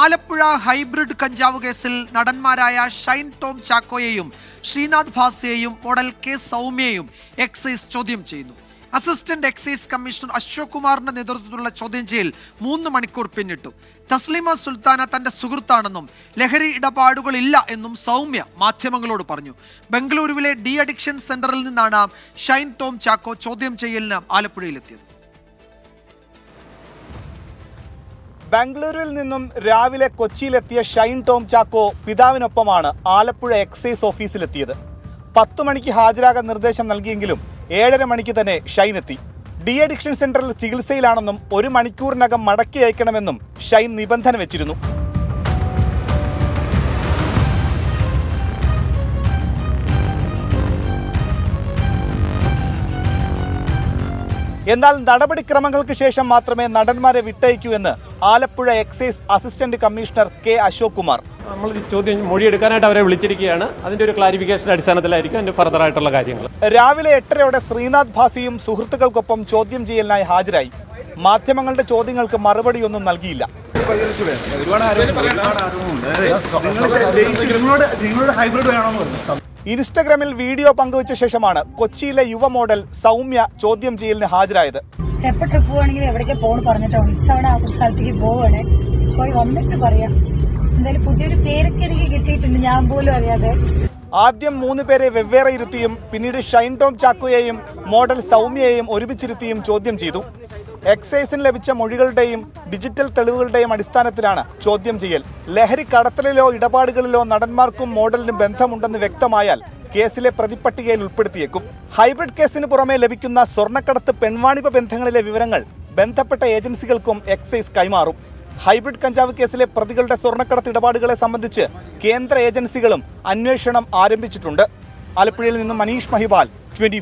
Alappuzha hybrid കഞ്ചാവ് കേസിൽ നടന്മാരായ ഷൈൻ ടോം ചാക്കോയെയും ശ്രീനാഥ് ഭാസിയെയും മോഡൽ കെ സൗമ്യയെയും എക്സൈസ് ചോദ്യം ചെയ്യുന്നു. അസിസ്റ്റന്റ് എക്സൈസ് കമ്മീഷണർ അശോക് കുമാറിന്റെ നേതൃത്വത്തിലുള്ള ചോദ്യം ചെയ്യൽ മൂന്ന് മണിക്കൂർ പിന്നിട്ടു. തസ്ലിമ സുൽത്താന തന്റെ സുഹൃത്താണെന്നും ലഹരി ഇടപാടുകളില്ല എന്നും സൗമ്യ മാധ്യമങ്ങളോട് പറഞ്ഞു. ബംഗളൂരുവിലെ ഡി അഡിക്ഷൻ സെന്ററിൽ നിന്നാണ് ഷൈൻ ടോം ചാക്കോ ചോദ്യം ചെയ്യലിന് ആലപ്പുഴയിലെത്തിയത്. ബാംഗ്ലൂരിൽ നിന്നും രാവിലെ കൊച്ചിയിലെത്തിയ ഷൈൻ ടോം ചാക്കോ പിതാവിനൊപ്പമാണ് ആലപ്പുഴ എക്സൈസ് ഓഫീസിലെത്തിയത്. പത്തു മണിക്ക് ഹാജരാകാൻ നിർദ്ദേശം നൽകിയെങ്കിലും ഏഴര മണിക്ക് തന്നെ ഷൈൻ എത്തി. ഡി അഡിക്ഷൻ സെന്ററിൽ ചികിത്സയിലാണെന്നും ഒരു മണിക്കൂറിനകം മടക്കി അയക്കണമെന്നും ഷൈൻ നിബന്ധന വെച്ചിരുന്നു. എന്നാൽ നടപടിക്രമങ്ങൾക്ക് ശേഷം മാത്രമേ നടന്മാരെ വിട്ടയക്കൂ എന്ന് Alappuzha excise assistant commissioner K Ashok Kumar നമ്മൾ ഈ ചോദ്യം മൊഴിയെടുക്കാനായിട്ട് അവരെ വിളിച്ചിരിക്കുകയാണ്. അതിന്റെ ഒരു ക്ലാരിഫിക്കേഷൻ അടിസ്ഥാനത്തിലായിരിക്കും അതിന്റെ ഫർദർ ആയിട്ടുള്ള കാര്യങ്ങൾ. രാവിലെ എട്ടരയോടെ ശ്രീനാഥ് ഭാസിയും സുഹൃത്തുക്കൾക്കൊപ്പം ചോദ്യം ചെയ്യലിനായി ഹാജരായി. മാധ്യമങ്ങളുടെ ചോദ്യങ്ങൾക്ക് മറുപടിയൊന്നും നൽകിയില്ല. ഇൻസ്റ്റഗ്രാമിൽ വീഡിയോ പങ്കുവച്ച ശേഷമാണ് കൊച്ചിയിലെ യുവ മോഡൽ സൗമ്യ ചോദ്യം ചെയ്യലിന് ഹാജരായത്. എപ്പോ ട്രിപ്പ് പോവാണെങ്കിലും എവിടേക്ക് പോകണം പറഞ്ഞിട്ടോ? ഇത്തവണ ആ സ്ഥലത്തേക്ക് പോവാണ് പോയി വന്നിട്ട് പറയാം. എന്തായാലും പുതിയൊരു പേരൊക്കെ എനിക്ക് കിട്ടിയിട്ടുണ്ട്. ഞാൻ പോലും അറിയാതെ. ആദ്യം മൂന്ന് പേരെ വെവ്വേറെ ഇരുത്തിയും പിന്നീട് ഷൈൻ ടോം ചാക്കോയെയും മോഡൽ സൗമ്യയെയും ഒരുമിച്ചിരുത്തിയും ചോദ്യം ചെയ്തു. എക്സൈസിന് ലഭിച്ച മൊഴികളുടെയും ഡിജിറ്റൽ തെളിവുകളുടെയും അടിസ്ഥാനത്തിലാണ് ചോദ്യം ചെയ്യൽ. ലഹരി കടത്തലിലോ ഇടപാടുകളിലോ നടന്മാർക്കും മോഡലിനും ബന്ധമുണ്ടെന്ന് വ്യക്തമായാൽ കേസിലെ പ്രതിപ്പട്ടികയിൽ ഉൾപ്പെടുത്തിയേക്കും. ഹൈബ്രിഡ് കേസിന് പുറമെ ലഭിക്കുന്ന സ്വർണക്കടത്ത് പെൺവാണിഭ ബന്ധങ്ങളിലെ വിവരങ്ങൾ ബന്ധപ്പെട്ട ഏജൻസികൾക്കും എക്സൈസ് കൈമാറും. ഹൈബ്രിഡ് കഞ്ചാവ് കേസിലെ പ്രതികളുടെ സ്വർണക്കടത്ത് ഇടപാടുകളെ സംബന്ധിച്ച് കേന്ദ്ര ഏജൻസികളും അന്വേഷണം ആരംഭിച്ചിട്ടുണ്ട്. ആലപ്പുഴയിൽ നിന്ന് മനീഷ് മഹിബാൽ ട്വന്റി